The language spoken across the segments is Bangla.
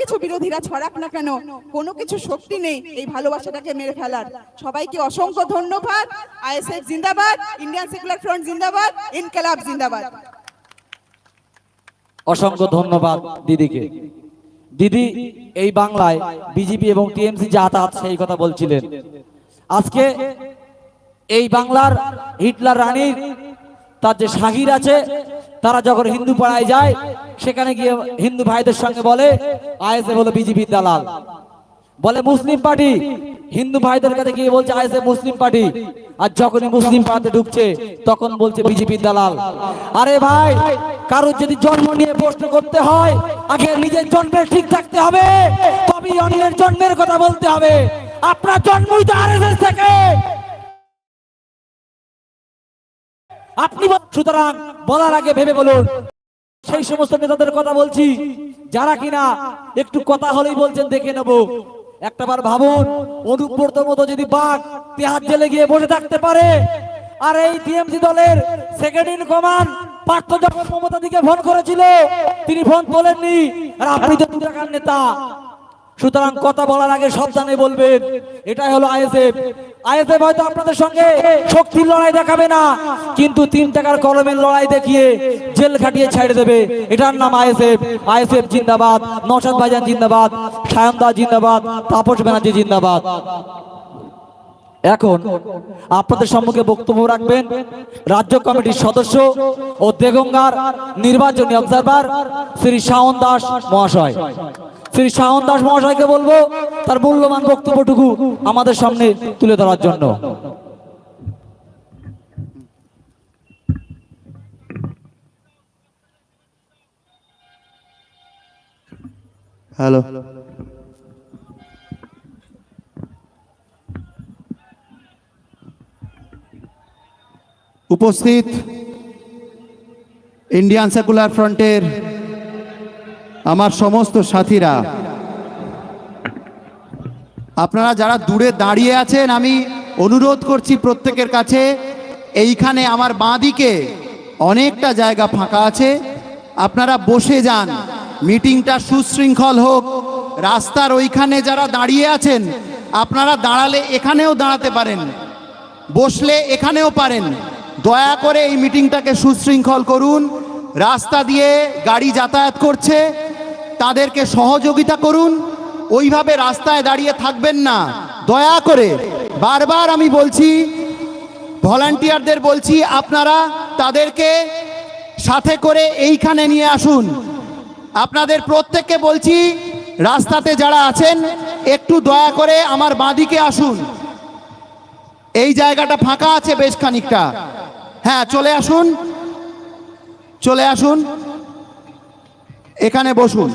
কিছু বিরোধীরা ছড়াক না কেন? কোনো কিছু শক্তি নেই এই ভালোবাসাটাকে মেরে ফেলার। সবাইকে অসংখ্য ধন্যবাদ। আইএসএফ জিন্দাবাদ, ইন্ডিয়ান সেকুলার ফ্রন্ট জিন্দাবাদ, ইনকালাব জিন্দাবাদ। অসংখ্য ধন্যবাদ দিদিকে। দিদি, এই বাংলায় বিজেপি এবং টিএমসি যে আতাত সেই কথা বলছিলেন। আজকে এই বাংলার হিটলার রানীর তার যে শাহির আছে তারা যখন হিন্দু পাড়ায় যায়, সেখানে গিয়ে হিন্দু ভাইদের সঙ্গে বলে আইএসএ হলো বিজেপির দালাল। বলে, মুসলিম পার্টি। হিন্দু ভাইদের কাছে গিয়ে বলছে আইএসএ মুসলিম পার্টি। আর যখনই মুসলিম পার্টি ঢুকছে, তখন বলছে বিজেপির দালাল। আরে ভাই, কারোর যদি জন্ম নিয়ে প্রশ্ন করতে হয়, আগে নিজের জন্মের ঠিক থাকতে হবে, তবেই অন্যের জন্মের কথা বলতে হবে। আপনার জন্মই তো আরএসএস থেকে। আপনি সুতরাং বলার আগে ভেবে বলুন। সেই সমস্ত নেতাদের কথা বলছি, যারা কিনা একটু কথা হলেই বলছেন, দেখে নেব। একটাবার ভাবুন অনুব্রত মতো যদি বাঘ পেঁয়াজ জেলে গিয়ে বসে থাকতে পারে, আর এই টিএমসি দলের সেকেন্ড ইন কমান্ড পার্থ যখন মমতা দিকে ফোন করেছিল, তিনি ফোন তোলেননি, আর আপনি তো নেতা। সুতরাং কথা বলার আগে সাবধানে বলবেন, এটাই হলো আইএসএফ। আইএসএফ হয়তো আপনাদের সঙ্গে শক্তির লড়াই দেখাবে না, কিন্তু তিন টাকার কলমের লড়াই দেখিয়ে জেল খাটিয়ে ছেড়ে দেবে। এটার নাম আইএসএফ। আইএসএফ জিন্দাবাদ নৌসাদ ভাইজান জিন্দাবাদ সায়ন্দা জিন্দাবাদ, তাপস ব্যানার্জি জিন্দাবাদ। এখন আপনাদের সম্মুখে বক্তব্য রাখবেন রাজ্য কমিটির সদস্য ও দেগঙ্গার নির্বাচনী অবজারভার শ্রী শাওন দাস মহাশয়। শ্রী শাওন দাস মহাশয়কে বলব, তার মূল্যবান বক্তব্যটুকু আমাদের সামনে তুলে ধরার জন্য। হ্যালো। উপস্থিত ইন্ডিয়ান সেকুলার ফ্রন্টের আমার সমস্ত সাথীরা। আপনারা যারা দূরে দাঁড়িয়ে আছেন, আমি অনুরোধ করছি প্রত্যেকের কাছে, এইখানে আমার বাঁদিকে অনেকটা জায়গা ফাঁকা আছে। আপনারা বসে যান। মিটিংটা সুশৃঙ্খল হোক। রাস্তার ওইখানে যারা দাঁড়িয়ে আছেন, আপনারা দাঁড়ালে এখানেও দাঁড়াতে পারেন। বসলে এখানেও পারেন। দয়া করে এই মিটিংটাকে সুশৃঙ্খল করুন। রাস্তা দিয়ে গাড়ি যাতায়াত করছে। তাদেরকে সহযোগিতা করুন। ওইভাবে রাস্তায় দাঁড়িয়ে থাকবেন না। দয়া করে বারবার আমি বলছি, ভলান্টিয়ারদের বলছি, আপনারা তাদেরকে সাথে করে এইখানে নিয়ে আসুন। আপনাদের প্রত্যেককে বলছি, রাস্তাতে যারা আছেন, একটু দয়া করে আমার বাঁদিকে আসুন। এই জায়গাটা ফাঁকা আছে বেশ খানিকটা। হ্যাঁ চলে আসুন। চলে আসুন। এখানে বসুন।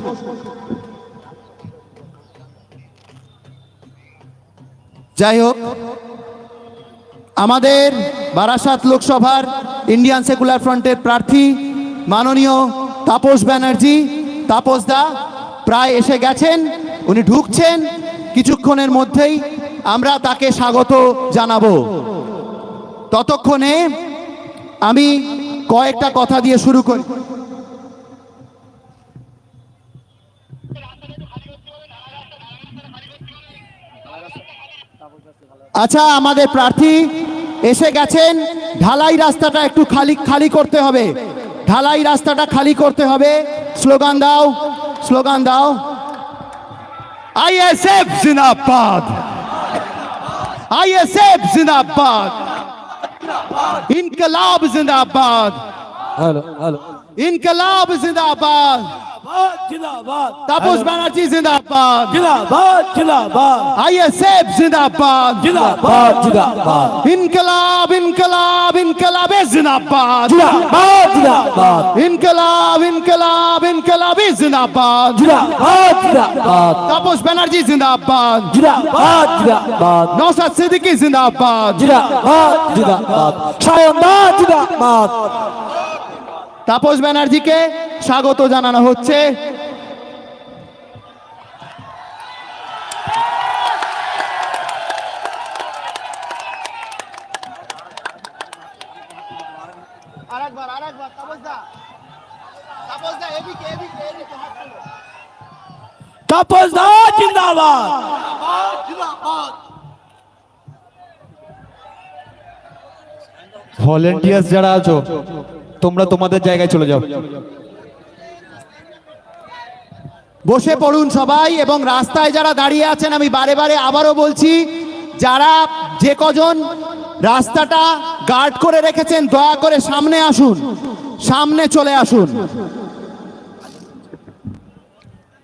যাই হোক, আমাদের বারাসাত লোকসভার ইন্ডিয়ান সেকুলার ফ্রন্টের প্রার্থী মাননীয় তাপস ব্যানার্জি। তাপস দা প্রায় এসে গেছেন, উনি ঢুকছেন। কিছুক্ষণের মধ্যেই আমরা তাকে স্বাগত জানাব। ততক্ষণে আমি কয়েকটা কথা দিয়ে শুরু করি। আচ্ছা আমাদের প্রার্থী এসে গেছেন। ঢালাই রাস্তাটা একটু খালি খালি করতে হবে। ঢালাই রাস্তাটা খালি করতে হবে। স্লোগান দাও স্লোগান দাও। আইএসএফ জিন্দাবাদ। আইএসএফ জিনাবাদ ইনকলাব জিন্দাবাদ। Hello hello. ইনকলাব জিন্দাবাদ। জিন্দাবাদ তাপস ব্যানার্জি জিন্দাবাদ। জিন্দাবাদ জিন্দাবাদ। আইএসএফ জিন্দাবাদ। জিন্দাবাদ জিন্দাবাদ। ইনকলাব ইনকলাব ইনকলাব জিন্দাবাদ। জিন্দাবাদ জিন্দাবাদ। ইনকলাব ইনকলাব ইনকলাব জিন্দাবাদ। জিন্দাবাদ জিন্দাবাদ। তাপস ব্যানার্জি জিন্দাবাদ। জিন্দাবাদ জিন্দাবাদ। নৌসাদ সিদ্দিকী জিন্দাবাদ। জিন্দাবাদ জিন্দাবাদ। সায়নদাস জিন্দাবাদ। তাপস ব্যানার্জিকে স্বাগত জানানো হচ্ছে। তাপস দা। জিন্দাবাদ। ভলেন্টিয়ার্স যারা আছো তোমরা তোমাদের জায়গায় চলে যাও। বসে পড়ুন সবাই এবং রাস্তায় যারা দাঁড়িয়ে আছেন, আমি বারে বারে আবারও বলছি, যারা যে কজন রাস্তাটা গার্ড করে রেখেছেন, দয়া করে সামনে আসুন, সামনে চলে আসুন।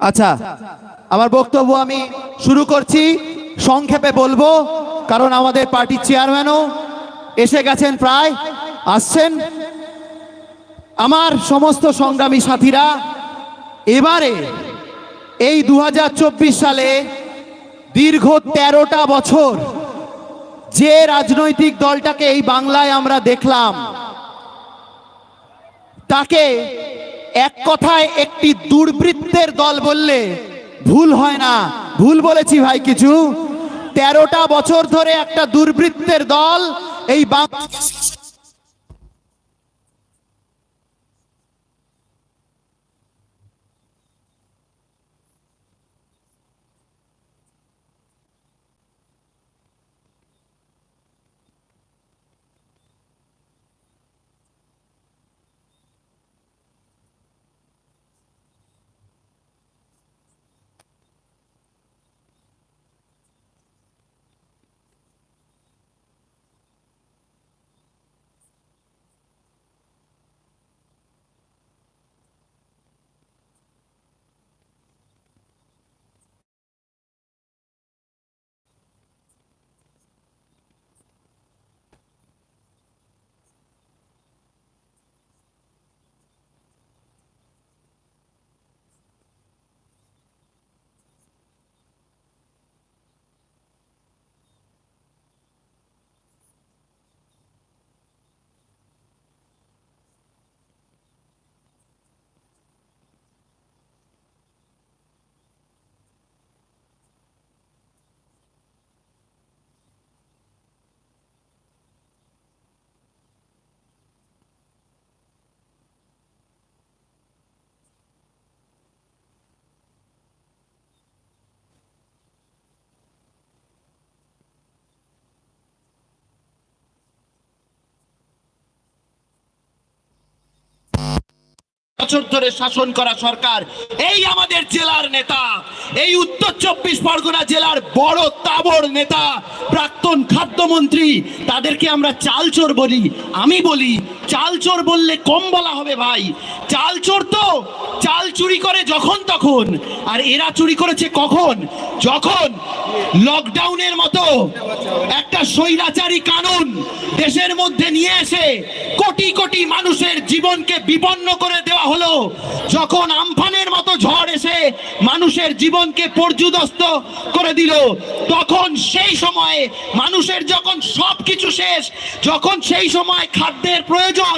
আচ্ছা আমার বক্তব্য আমি শুরু করছি, সংক্ষেপে বলব, কারণ আমাদের পার্টির চেয়ারম্যানও এসে গেছেন প্রায়, আসছেন। আমার সমস্ত সংগ্রামী সাথীরা, এবারে এই দুহাজার চব্বিশ সালে দীর্ঘ তেরোটা বছর যে রাজনৈতিক দলটাকে এই বাংলায় আমরা দেখলাম, তাকে এক কথায় একটি দুর্বৃত্তের দল বললে ভুল হয় না। ভুল বলেছি ভাই কিছু। তেরোটা বছর ধরে একটা দুর্বৃত্তের দল এই বাংলা বছর ধরে শাসন করা সরকার, এই আমাদের জেলার নেতা, এই উত্তর চব্বিশ পরগনা জেলার বড় তাবড় নেতা, প্রাক্তন খাদ্যমন্ত্রী, তাদেরকে আমরা চালচোর বলি, আমি বলি চালচোর বললে কম বলা হবে ভাই। চালচোর তো চাল চুরি করে যখন তখন। আর এরা চুরি করেছে কখন? যখন লকডাউনের মতো একটা স্বৈরাচারী কানুন দেশের মধ্যে নিয়ে এসে কোটি কোটি মানুষের জীবনকে বিপন্ন করে দেওয়া হলো, যখন আমফানের মতো ঝড় এসে মানুষের জীবনকে পর্যুদস্ত করে দিল। তখন সেই সময়ে মানুষের যখন সব কিছু শেষ, যখন সেই সময় খাদ্যের প্রয়োজন,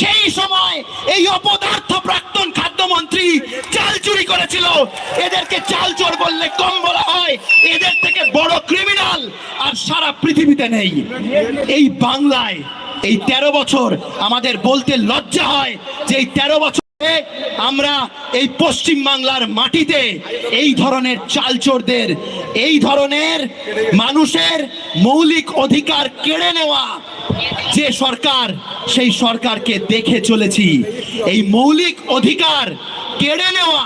সেই সময় এই অপদার্থ প্রাক্তন খাদ্যমন্ত্রী চাল চুরি করেছিল। এদেরকে চাল চোর বললে কম বলা হয়, এদের থেকে বড় ক্রিমিনাল আর সারা পৃথিবীতে নেই। এই বাংলায় এই তেরো বছর আমাদের বলতে লজ্জা হয় যে এই তেরো বছর আমরা এই পশ্চিম বাংলার মাটিতে এই ধরনের চালচোরদের, এই ধরনের মানুষের মৌলিক অধিকার কেড়ে নেওয়া যে সরকার, সেই সরকারকে দেখে চলেছি। এই মৌলিক অধিকার কেড়ে নেওয়া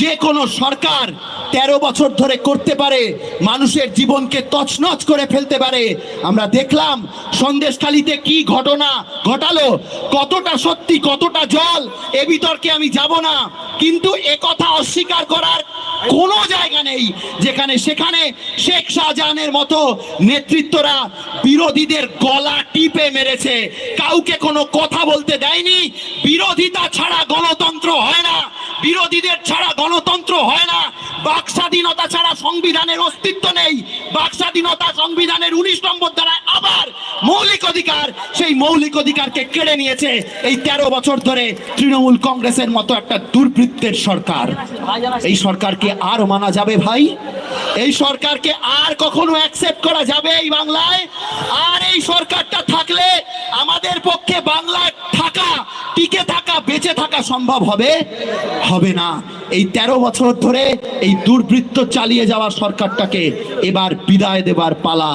যে কোনো সরকার তেরো বছর ধরে করতে পারে, মানুষের জীবনকে তছনছ করে ফেলতে পারে। আমরা দেখলাম সন্দেশখালিতে কি ঘটনা ঘটালো, কতটা সত্যি, কতটা জল, এ বিতর্কে আমি যাব না। কিন্তু এ কথা অস্বীকার করার কোনো জায়গা নেই, যেখানে সেখানে শেখ শাহজাহানের মতো নেতৃত্বরা বিরোধীদের গলা টিপে মেরেছে। কাউকে কোনো কথা বলতে দেয়নি, বিরোধিতা ছাড়া গণতন্ত্র হয় না। বিরোধীদের ছাড়া গণতন্ত্র হয় না। বাক স্বাধীনতা ছাড়া সংবিধানের অস্তিত্ব নেই। বাক স্বাধীনতা সংবিধানের উনিশ নম্বর দ্বারায় আবার মৌলিক অধিকার, সেই মৌলিক অধিকারকে কেড়ে নিয়েছে এই তেরো বছর ধরে তৃণমূল কংগ্রেসের মতো একটা দুর্বৃত্তের সরকার। এই সরকারকে আর মানা যাবে ভাই? এই সরকারকে আর কখনো অ্যাকসেপ্ট করা যাবে এই বাংলায়? আর এই সরকারটা থাকলে আমাদের পক্ষে বাংলায় থাকা টিকে থাকা বেঁচে থাকা সম্ভব হবে? হবে না। এই তেরো বছর ধরে এই দুর্বৃত্ত চালিয়ে যাওয়া সরকারটাকে এবার বিদায় দেবার পালা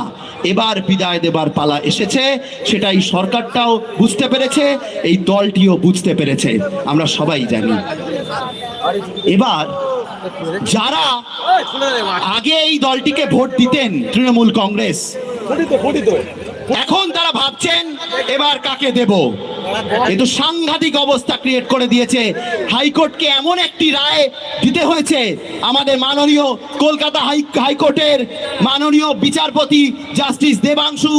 এবার বিদায় দেবার পালা এসেছে। সেটা এই সরকারটাও বুঝতে পেরেছে এই দলটিও বুঝতে পেরেছে। আমরা সবাই জানি। এবার যারা আগে এই দলটিকে ভোট দিতেন তৃণমূল কংগ্রেস এখন তারা ভাবছেন এবার কাকে দেব? কিন্তু সাংঘাতিক অবস্থা ক্রিয়েট করে দিয়েছে। হাইকোর্টকে এমন একটি রায় দিতে হয়েছে, আমাদের মাননীয় কলকাতা হাই, হাইকোর্টের মাননীয় বিচারপতি জাস্টিস দেবাংশু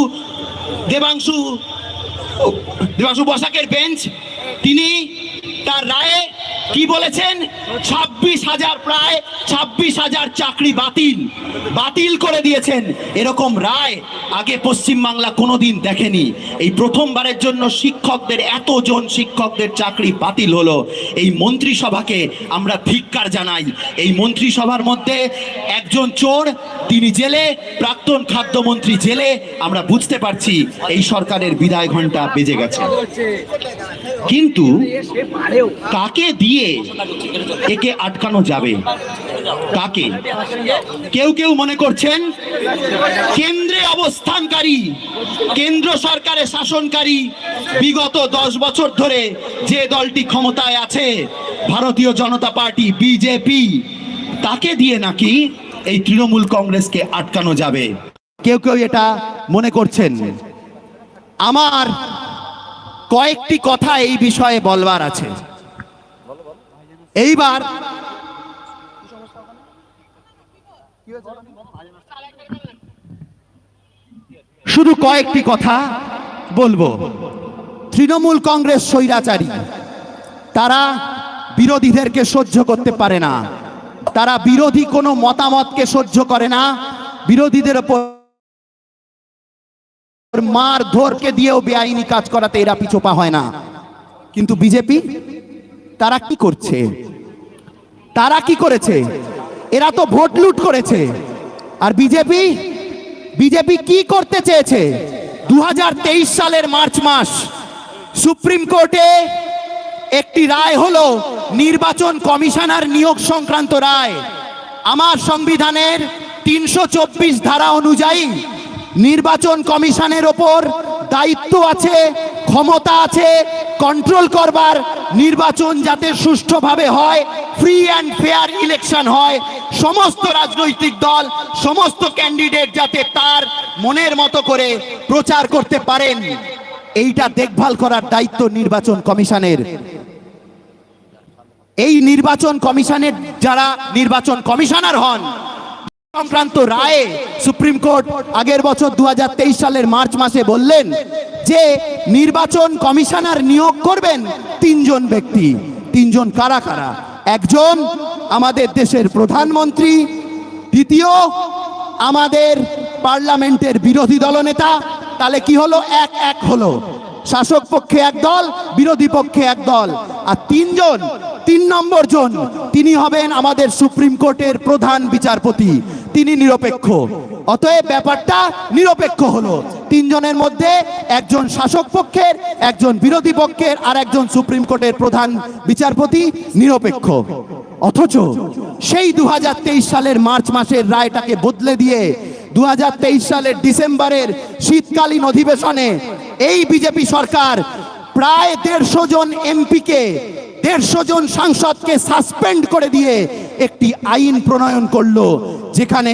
দেবাংশু দেবাংশু বসাকের বেঞ্চ, তিনি তার রায়ে কি বলেছেন? ছাব্বিশ হাজার, প্রায় ছাব্বিশ হাজার চাকরি বাতিল। বাতিল করে দিয়েছেন। এরকম রায় আগে পশ্চিমবাংলা কোনোদিন দেখেনি। এই প্রথমবারের জন্য শিক্ষকদের, এতজন শিক্ষকদের চাকরি বাতিল হলো। এই মন্ত্রিসভাকে আমরা ধিক্কার জানাই। এই মন্ত্রিসভার মধ্যে একজন চোর, তিনি জেলে, প্রাক্তন খাদ্যমন্ত্রী জেলে। আমরা বুঝতে পারছি এই সরকারের বিদায় ঘণ্টা বেজে গেছে। কিন্তু কাকে দিয়ে একে আটকানো যাবে। কাকে? কেউ কেউ মনে করছেন? কেন্দ্রে অবস্থানকারী, কেন্দ্র সরকারে শাসনকারী বিগত দশ বছর ধরে যে দলটি ক্ষমতায় আছে, ভারতীয় জনতা পার্টি, বিজেপি, তাকে দিয়ে নাকি এই তৃণমূল কংগ্রেসকে আটকানো যাবে? কেউ কেউ এটা মনে করছেন? আমার কয়েকটি কথা এই বিষয়ে বলবার আছে। এইবার শুধু কয়েকটি কথা বলব। তৃণমূল কংগ্রেস স্বৈরাচারী, তারা বিরোধীদেরকে সহ্য করতে পারে না। তারা বিরোধী কোনো মতামতকে সহ্য করে না। বিরোধীদের ওপর মার ধরকে দিয়েও বেআইনি কাজ করাতে এরা পিছোপা হয় না। কিন্তু বিজেপি তারা কি করছে? তারা কি করেছে? এরা তো ভোট লুট করেছে। আর বিজেপি? বিজেপি কি করতে চেয়েছে? দু হাজার তেইশ সালের মার্চ মাস সুপ্রিম কোর্টে একটি রায় হলো নির্বাচন কমিশনার নিয়োগ সংক্রান্ত রায়। আমার সংবিধানের তিনশো চব্বিশ ধারা অনুযায়ী নির্বাচন কমিশনের ওপর দায়িত্ব আছে, ক্ষমতা আছে কন্ট্রোল করবার, নির্বাচন যাতে সুষ্ঠুভাবে হয় ফ্রি অ্যান্ড ফেয়ার ইলেকশন হয়, সমস্ত রাজনৈতিক দল, সমস্ত ক্যান্ডিডেট যাতে তার মনের মতো করে প্রচার করতে পারেন। এইটা দেখভাল করার দায়িত্ব নির্বাচন কমিশনের। এই নির্বাচন কমিশনের যারা নির্বাচন কমিশনার হন সংক্রান্ত রায়ে সুপ্রিম কোর্ট আগের বছর দুহাজার তেইশ সালের মার্চ মাসে বললেন যে নির্বাচন কমিশনার নিয়োগ করবেন তিনজন ব্যক্তি। তিনজন কারা কারা? একজন আমাদের দেশের প্রধানমন্ত্রী, দ্বিতীয় আমাদের পার্লামেন্টের বিরোধী দলনেতা। তাহলে কি হলো? এক এক হলো। শাসক পক্ষে এক দল, বিরোধী পক্ষে এক দল। আর তিনজন, তিন নম্বর জন, তিনি হবেন আমাদের সুপ্রিম কোর্টের প্রধান বিচারপতি। তিনি নিরপেক্ষ। অতএব ব্যাপারটা নিরপেক্ষ হলো। তিনজনের মধ্যে একজন শাসক পক্ষের, একজন বিরোধী পক্ষের আর একজন সুপ্রিম কোর্টের প্রধান বিচারপতি নিরপেক্ষ। অথচ সেই দুহাজার তেইশ সালের মার্চ মাসের রায়টাকে বদলে দিয়ে দু হাজার তেইশ সালের ডিসেম্বরের শীতকালীন অধিবেশনে এই বিজেপি সরকার প্রায় দেড়শো জন এমপিকে দেড়শো জন সাংসদকে সাসপেন্ড করে দিয়ে একটি আইন প্রণয়ন করল, যেখানে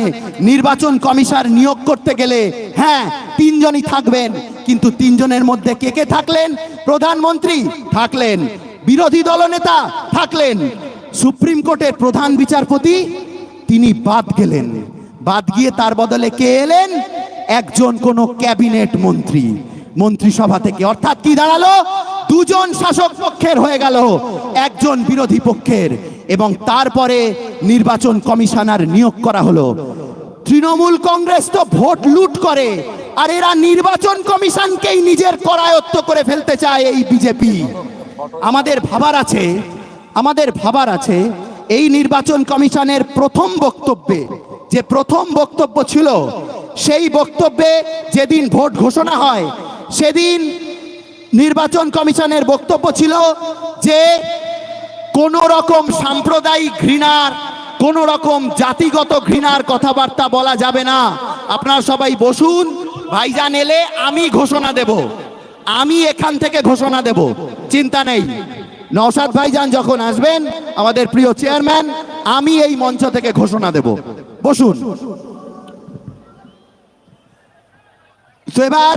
নির্বাচন কমিশন নিয়োগ করতে গেলে হ্যাঁ তিনজনই থাকবেন, কিন্তু তিনজনের মধ্যে কে কে থাকলেন? প্রধানমন্ত্রী থাকলেন, বিরোধী দলনেতা থাকলেন, সুপ্রিম কোর্টের প্রধান বিচারপতি, তিনি বাদ গেলেন। বাদ গিয়ে তার বদলে কে এলেন? একজন কোন ক্যাবিনেট মন্ত্রী, মন্ত্রিসভা থেকে। অর্থাৎ কি দাঁড়াল? দুজন শাসক পক্ষের হয়ে গেল, একজন বিরোধী পক্ষের, এবং তারপরে নির্বাচন কমিশনার নিয়োগ করা হলো। তৃণমূল কংগ্রেস তো ভোট লুট করে, আর এরা নির্বাচন কমিশনকেই নিজের করায়ত্ত করে ফেলতে চায় এই বিজেপি। আমাদের ভাবার আছে, আমাদের ভাবার আছে, এই নির্বাচন কমিশনের প্রথম বক্তব্যে, যে প্রথম বক্তব্য ছিল, সেই বক্তব্যে যেদিন ভোট ঘোষণা হয়, সেদিন নির্বাচন কমিশনের বক্তব্য ছিল যে কোন রকম সাম্প্রদায়িক ঘৃণার কোন রকম জাতিগত ঘৃণার কথাবার্তা বলা যাবে না। আপনারা সবাই বসুন, ভাইজান এলে আমি ঘোষণা দেব। আমি এখান থেকে ঘোষণা দেব। চিন্তা নেই। নওশাদ ভাইজান যখন আসবেন, আমাদের প্রিয় চেয়ারম্যান, আমি এই মঞ্চ থেকে ঘোষণা দেব। বসুন। তো এবার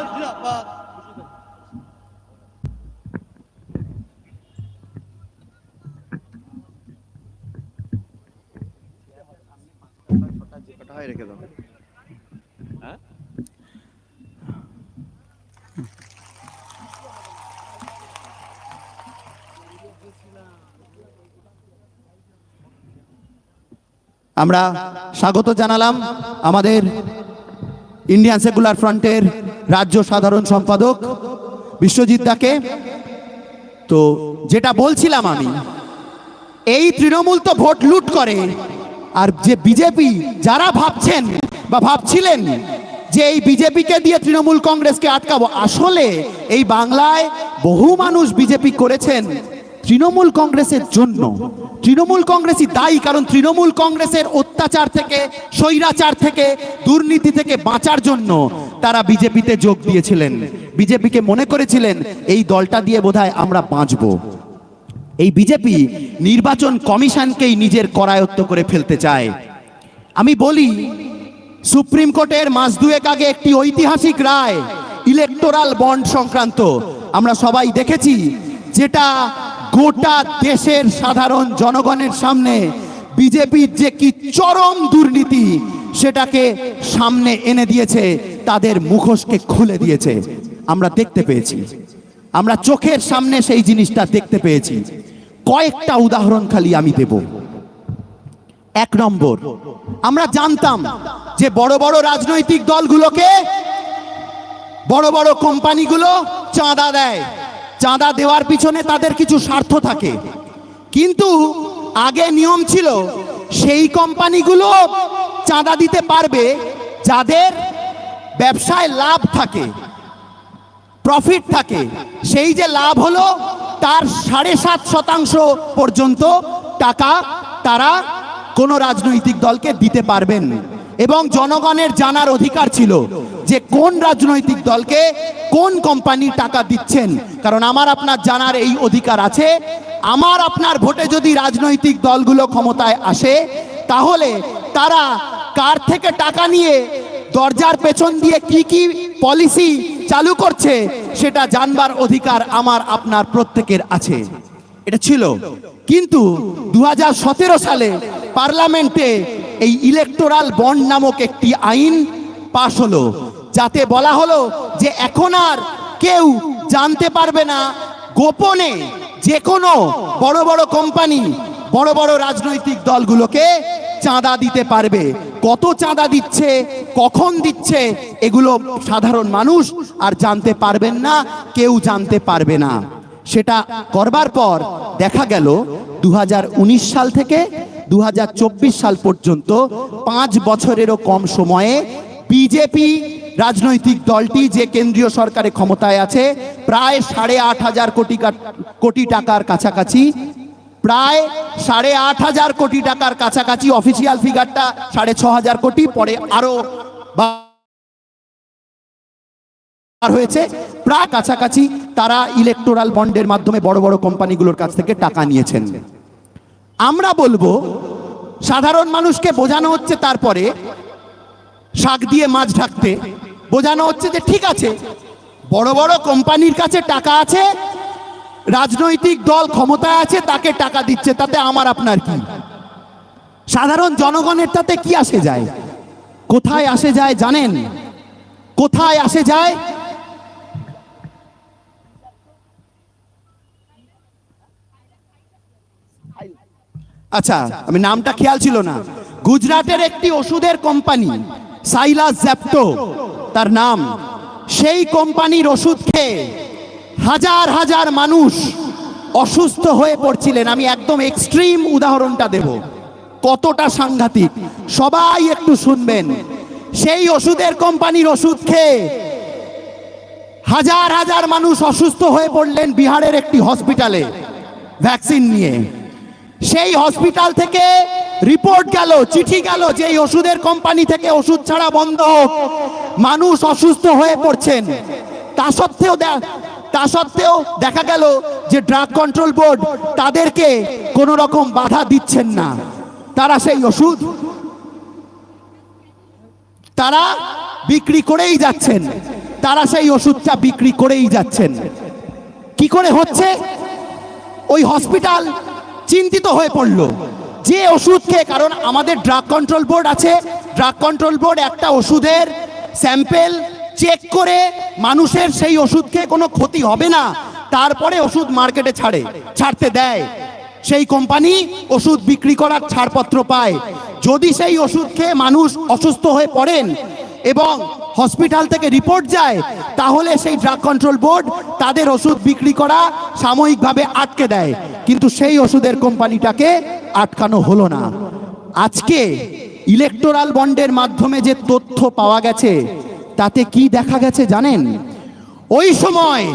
জিন্দাবাদ সায়ন দাস জিন্দাবাদ আমরা স্বাগত জানালাম আমাদের ইন্ডিয়ান সেকুলার ফ্রন্টের রাজ্য সাধারণ সম্পাদক বিশ্বজিৎ দাকে। তো যেটা বলছিলাম আমি এই তৃণমূল তো ভোট লুট করে। আর যে বিজেপি যারা ভাবছেন বা ভাবছিলেন যে এই বিজেপিকে দিয়ে তৃণমূল কংগ্রেসকে আটকাবো, আসলে এই বাংলায় বহু মানুষ বিজেপি করেছেন তৃণমূল কংগ্রেসের জন্য। তৃণমূল কংগ্রেসই দায়ী, কারণ তৃণমূল কংগ্রেসের অত্যাচার থেকে, স্বৈরাচার থেকে, দুর্নীতি থেকে বাঁচার জন্য তারা বিজেপিতে যোগ দিয়েছিলেন। বিজেপিকে মনে করেছিলেন, এই দলটা দিয়ে বোধহয় আমরা বাঁচবো। এই বিজেপি নির্বাচন কমিশনকেই নিজের করায়ত্ত করে ফেলতে চায়। আমি বলি, সুপ্রিম কোর্টের মাস দুয়েক আগে একটি ঐতিহাসিক রায়, ইলেকটোরাল বন্ড সংক্রান্ত। আমরা সবাই দেখেছি যেটা গোটা দেশের সাধারণ জনগণের সামনে বিজেপির যে কি চরম দুর্নীতি, সেটাকে সামনে এনে দিয়েছে, তাদের মুখোশকে খুলে দিয়েছে। আমরা দেখতে পেয়েছি। আমরা চোখের সামনে সেই জিনিসটা দেখতে পেয়েছি। কয়েকটা উদাহরণ খালি আমি দেব। এক নম্বর, আমরা জানতাম যে বড় বড় রাজনৈতিক দলগুলোকে বড় বড় কোম্পানিগুলো চাঁদা দেয়। চাঁদা দেওয়ার পিছনে তাদের কিছু স্বার্থ থাকে। কিন্তু আগে নিয়ম ছিল, সেই কোম্পানিগুলো চাঁদা দিতে পারবে যাদের ব্যবসায় লাভ থাকে প্রফিট থাকে। সেই যে লাভ হলো তার সাড়ে সাত শতাংশ পর্যন্ত টাকা তারা কোনো রাজনৈতিক দলকে দিতে পারবেন। এবং জনগণের জানার অধিকার ছিল যে কোন রাজনৈতিক দলকে কোন কোম্পানি টাকা দিচ্ছেন। কারণ আমার আপনার জানার এই অধিকার আছে, আমার আপনার ভোটে যদি রাজনৈতিক দলগুলো ক্ষমতায় আসে, তাহলে তারা কার থেকে টাকা নিয়ে দরজার পেছন দিয়ে কি কি পলিসি চালু করছে, সেটা জানবার অধিকার আমার, আপনার প্রত্যেকের আছে। এটা ছিল। কিন্তু দু হাজার সতেরো সালে পার্লামেন্টে এই ইলেকটোরাল বন্ড নামক একটি আইন পাশ হলো, যাতে বলা হলো যে এখন আর কেউ জানতে পারবে না, গোপনে যে কোনো বড় বড় কোম্পানি, বড় বড় রাজনৈতিক দলগুলোকে চাঁদা দিতে পারবে। কত চাঁদা দিচ্ছে, কখন দিচ্ছে, এগুলো সাধারণ মানুষ আর জানতে পারবেন না, কেউ জানতে পারবে না। সেটা করবার পর দেখা গেল দু সাল থেকে দু সাল পর্যন্ত পাঁচ বছরেরও কম সময়ে বিজেপি রাজনৈতিক দলটি যে কেন্দ্রীয় সরকারে ক্ষমতায় আছে, প্রায় সাড়ে আট হাজার কোটি কোটি টাকার কাছাকাছি প্রায় সাড়ে আট হাজার কোটি টাকার কাছাকাছি অফিসিয়াল ফিগারটা সাড়ে ছ হাজার কোটি, পরে আরও বা- হয়েছে। প্রায় কাছাকাছি তারা ইলেকটোরাল বন্ডের মাধ্যমে বড় বড় কোম্পানিগুলোর কাছ থেকে টাকা নিয়েছেন। আমরা বলব, সাধারণ মানুষকে বোঝানো হচ্ছে তারপরে শাক দিয়ে মাছ ঢাকতে। বোঝানো হচ্ছে যে ঠিক আছে, বড় বড় কোম্পানির কাছে টাকা আছে রাজনৈতিক দল ক্ষমতায় আছে, তাকে টাকা দিচ্ছে, তাতে আমার আপনার কি? সাধারণ জনগণের তাতে কি আসে যায়? কোথায় আসে যায় জানেন? কোথায় আসে যায়? আচ্ছা আমি নামটা খেয়াল ছিল না। গুজরাটের একটি ওষুধের কোম্পানি, সাইলাস জ্যাপটো, তার নাম, সেই কোম্পানির ওষুধ খেয়ে হাজার হাজার মানুষ অসুস্থ হয়ে পড়ছিলেন। আমি একদম এক্সট্রিম উদাহরণটা দেব। কতটা সাংঘাতিক? সবাই একটু শুনবেন। সেই ওষুধের কোম্পানির ওষুধ খেয়ে হাজার হাজার মানুষ অসুস্থ হয়ে পড়লেন বিহারের একটি হসপিটালে ভ্যাকসিন নিয়ে। সেই হসপিটাল থেকে রিপোর্ট গেল, চিঠি গেল যে এই ওষুধের কোম্পানি থেকে ওষুধ ছাড়া বন্ধ মানুষ অসুস্থ হয়ে পড়ছেন। তা সত্ত্বেও তা সত্ত্বেও দেখা গেল যে ড্রাগ কন্ট্রোল বোর্ড তাদেরকে কোনো রকম বাধা দিচ্ছেন না। তারা সেই ওষুধ তারা বিক্রি করেই যাচ্ছেন। তারা সেই ওষুধটা বিক্রি করেই যাচ্ছেন। কি করে হচ্ছে? ওই হসপিটাল চিন্তিত হয়ে পড়ল। যে ওষুধ খেয়ে কারণ আমাদের ড্রাগ কন্ট্রোল বোর্ড আছে ড্রাগ কন্ট্রোল বোর্ড একটা ওষুধের স্যাম্পেল চেক করে মানুষের সেই ওষুধ খেয়ে কোনো ক্ষতি হবে না। তারপরে ওষুধ মার্কেটে ছাড়ে, ছাড়তে দেয়। সেই কোম্পানি ওষুধ বিক্রি করার ছাড়পত্র পায়। যদি সেই ওষুধ খেয়ে মানুষ অসুস্থ হয়ে পড়েন এবং হসপিটাল থেকে রিপোর্ট যায়, তাহলে সেই ড্রাগ কন্ট্রোল বোর্ড তাদের ওষুধ বিক্রি করা সাময়িকভাবে আটকে দেয়। কিন্তু সেই ওষুধের কোম্পানিটাকে আটকানো হলো না। আজকে ইলেকটোরাল বন্ডের মাধ্যমে যে তথ্য পাওয়া গেছে তাতে কি দেখা গেছে জানেন? ওই সময়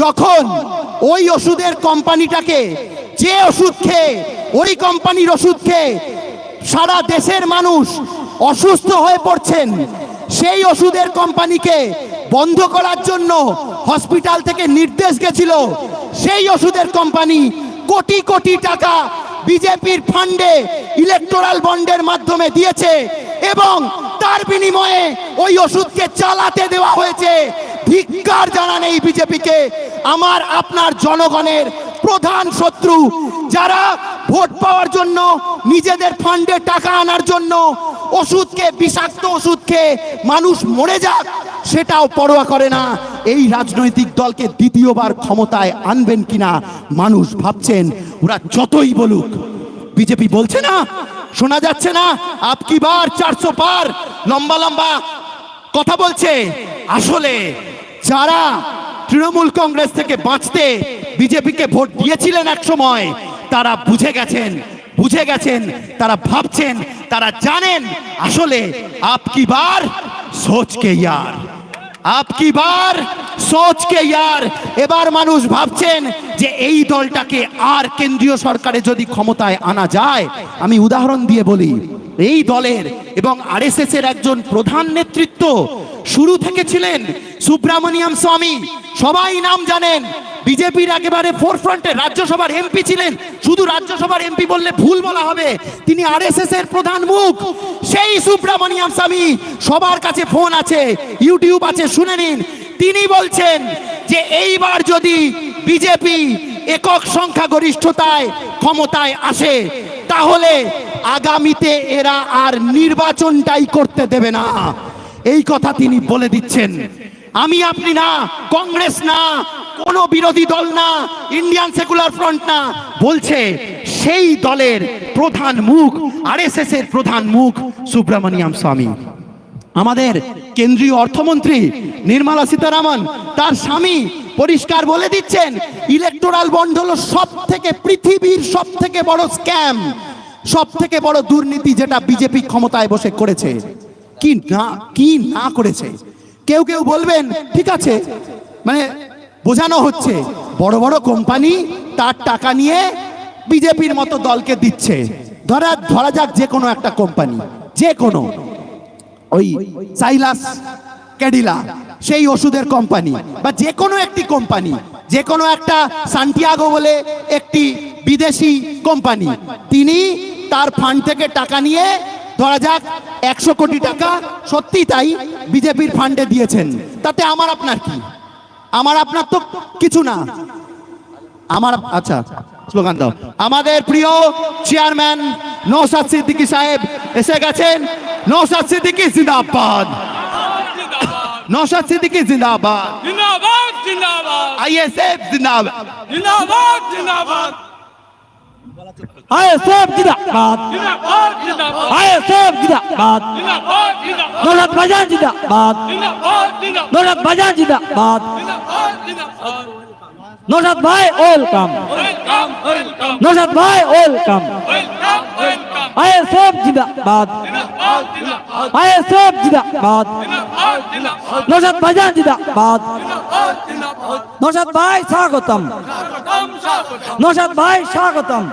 যখন ওই ওষুধের কোম্পানিটাকে, যে ওষুধ খেয়ে, ওই কোম্পানির ওষুধ খেয়ে সারা দেশের মানুষ অসুস্থ হয়ে পড়ছেন, সেই ওষুধের কোম্পানিকে বন্ধ করার জন্য হসপিটাল থেকে নির্দেশ গেছিল, সেই ওষুধের কোম্পানি কোটি কোটি টাকা বিজেপির ফান্ডে ইলেকটোরাল বন্ডের মাধ্যমে দিয়েছে এবং তার বিনিময়ে ওই ওষুধকে চালাতে দেওয়া হয়েছে। ধিক্কার জানান এই বিজেপিকে। আমার, আপনার জনগণের প্রধান শত্রু যারা ভোট পাওয়ার জন্য, নিজেদের ফান্ডে টাকা আনার জন্য ওষুধকে, বিষাক্ত ওষুধকে মানুষ মরে যাক, সেটাও পরোয়া করে না। এই রাজনৈতিক দলকে দ্বিতীয়বার ক্ষমতায় আনবেন কিনা মানুষ ভাবছেন, ওরা যতই বলুক। বিজেপি বলছে না শোনা যাচ্ছে না? আপকি বার চারশো পার লম্বা লম্বা কথা বলছে? আসলে যারা তৃণমূল কংগ্রেস থেকে বাঁচতে বিজেপিকে ভোট দিয়েছিলেন এক সময়, তারা বুঝে গেছেন বুঝে গেছেন, তারা ভাবছেন, তারা জানেন, আসলে আপকি বার? সোচকে ইয়ার। আপকি বার? সোচকে ইয়ার। এবার মানুষ ভাবছেন যে এই দলটাকে আর কেন্দ্রীয় সরকারে যদি ক্ষমতায় আনা যায়, আমি উদাহরণ দিয়ে বলি, এই দলের এবং আরএসএস এর একজন প্রধান নেতৃত্ব শুরু থেকে ছিলেন সুব্রামণিয়াম স্বামী। সবাই নাম জানেন বিজেপির একেবারে ফোরফ্রন্টে রাজ্যসভার এমপি ছিলেন। শুধু রাজ্যসভার এমপি বললে ভুল বলা হবে। তিনি আরএসএস এর প্রধান মুখ। সেই সুব্রামণিয়াম স্বামী সবার কাছে ফোন আছে ইউটিউব আছে, শুনে নিন। তিনি বলছেন যে এইবার যদি বিজেপি একক সংখ্যাগরিষ্ঠতায়, ক্ষমতায় আসে, তাহলে আগামীতে এরা আর নির্বাচনটাই করতে দেবে না। এই কথা তিনি বলে দিচ্ছেন। আমি আপনি না, কংগ্রেস না কোন বিরোধী দল না ইন্ডিয়ান সেকুলার ফ্রন্ট না। বলছে, সেই দলের প্রধান মুখ আরএসএস এর প্রধান মুখ সুব্রমণিয়াম স্বামী। আমাদের কেন্দ্রীয় অর্থমন্ত্রী নির্মলা সীতারামন তার স্বামী পরিষ্কার বলে দিচ্ছেন ইলেকটোরাল বন্ড হলো সব থেকে পৃথিবীর সব থেকে বড় স্ক্যাম সব থেকে বড় দুর্নীতি যেটা বিজেপি ক্ষমতায় বসে করেছে। কি না কি না করেছে? কেউ কেউ বলবেন, ঠিক আছে মানে বোঝানো হচ্ছে, বড় বড় কোম্পানি তার টাকা নিয়ে বিজেপির মতো দলকে দিচ্ছে। ধরা ধরা যাক যে কোনো একটা কোম্পানি, যে কোনো। ওই সাইলাস ক্যাডিলা, সেই ওষুধের কোম্পানি, বা যে কোনো একটি কোম্পানি, যে কোনো একটা সান্টিয়াগো বলে একটি বিদেশি কোম্পানি, তিনি তার ফান্ড থেকে টাকা নিয়ে, ধরা যাক একশো কোটি টাকা সত্যি তাই বিজেপির ফান্ডে দিয়েছেন। তাতে আমার আপনার কি? আমার আপনার তো কিছু না। আমার আচ্ছা স্লোগান দাও। আমাদের প্রিয় চেয়ারম্যান নৌসাদ সিদ্দিকী সাহেব এসে গেছেন। নৌসাদ সিদ্দিকী জিন্দাবাদ। নৌসাদ সিদ্দিকী জিন্দাবাদ। জিন্দাবাদ জিন্দাবাদ। আইএসএফ জিন্দাবাদ। জিন্দাবাদ জিন্দাবাদ। আইএসএফ জিন্দাবাদ। আইএসএফ জিন্দাবাদ। নৌসাদ ভাইজান জিন্দাবাদ। নৌসাদ ভাইজান জিন্দাবাদ। নৌসাদ ভাই, ওয়েলকাম। নজাদ ভাই, ওয়েলকাম। আইএসএফ জিন্দাবাদ। আইএসএফ জিন্দাবাদ। নৌসাদ ভাইজান জিন্দাবাদ। নজাদ ভাই, স্বাগতম। নজাদ ভাই, স্বাগতম।